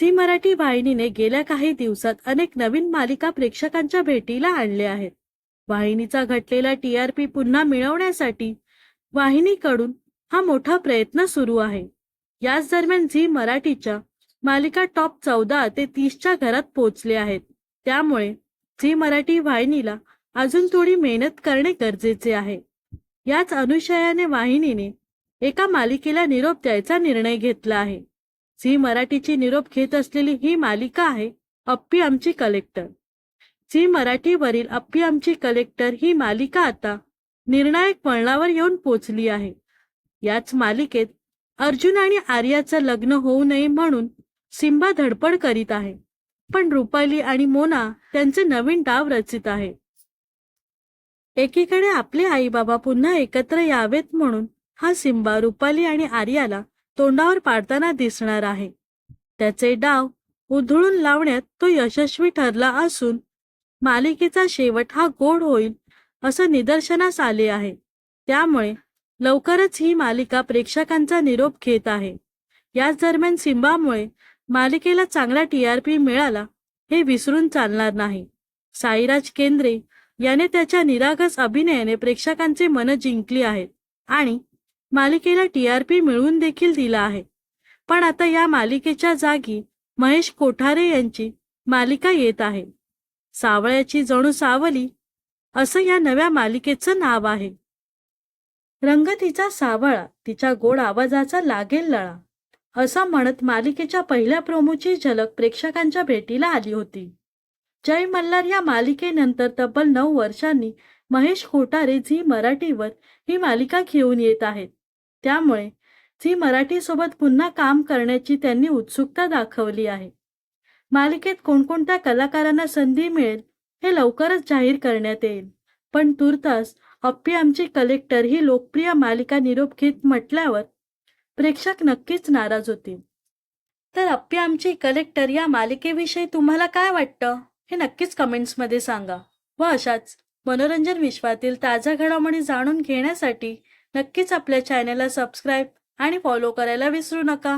Zee Marathi वाहिनीने गेल्या काही दिवसात अनेक नवीन मालिका प्रेक्षकांच्या भेटीला आणल्या आहेत. वाहिनीचा घटलेला टी आर पी पुन्हा मिळवण्यासाठी वाहिनीकडून हा मोठा प्रयत्न सुरू आहे. याच दरम्यान झी मराठीच्या मालिका टॉप चौदा ते तीसच्या घरात पोहोचले आहेत. त्यामुळे झी मराठी वाहिनीला अजून थोडी मेहनत करणे गरजेचे आहे. याच अनुशयाने वाहिनीने एका मालिकेला निरोप द्यायचा निर्णय घेतला आहे. झी मराठीची निरोप घेत असलेली ही मालिका आहे अप्पी आमची कलेक्टर. झी मराठीवरील अप्पी आमची कलेक्टर ही मालिका आता निर्णायक वळणावर येऊन पोचली आहे. याच मालिकेत अर्जुन आणि आर्याचं लग्न होऊ नये म्हणून सिंबा धडपड करीत आहे. पण रुपाली आणि मोना त्यांचे नवीन डाव रचित आहे. एकीकडे आपले आई बाबा पुन्हा एकत्र यावेत म्हणून हा सिंबा रुपाली आणि आर्याला तोंडावर पाडताना दिसणार आहे. त्याचे डाव उधळून लावण्यात तो यशस्वी ठरला असून मालिकेचा शेवट हा गोड होईल असं निदर्शनास आले आहे. त्यामुळे लवकरच ही मालिका प्रेक्षकांचा निरोप घेत आहे. याच दरम्यान सिम्बामुळे मालिकेला चांगला टीआरपी मिळाला हे विसरून चालणार नाही. साईराज केंद्रे याने त्याच्या निरागस अभिनयाने प्रेक्षकांचे मन जिंकली आहेत आणि मालिकेला टीआरपी मिळवून देखील दिला आहे. पण आता या मालिकेच्या जागी महेश कोठारे यांची मालिका येत आहे. सावळ्याची जणू सावली असं या नव्या मालिकेचं नाव आहे. रंग तिचा सावळा तिच्या गोड आवाजाचा लागेल लळा असं म्हणत मालिकेच्या पहिल्या प्रोमोची झलक प्रेक्षकांच्या भेटीला आली होती. जय मल्हार या मालिकेनंतर तब्बल नऊ वर्षांनी महेश कोठारे झी मराठीवर ही मालिका घेऊन येत आहेत. त्यामुळे झी मराठी सोबत पुन्हा काम करण्याची त्यांनी उत्सुकता दाखवली आहे. मालिकेत कोणकोणत्या कलाकारांना संधी मिळेल हे लवकरच जाहीर करण्यात येईल. पण तुर्तास अप्पी आमची कलेक्टर ही लोकप्रिय मालिका निरोप घेत म्हटल्यावर प्रेक्षक नक्कीच नाराज होतील. तर अप्पी आमची कलेक्टर या मालिकेविषयी तुम्हाला काय वाटतं? हे नक्कीच कमेंट्समध्ये सांगा व अशाच मनोरंजन विश्वातील ताज्या घडामोडी जाणून घेण्यासाठी नक्कीच आपल्या चॅनेलला सबस्क्राईब आणि फॉलो करायला विसरू नका.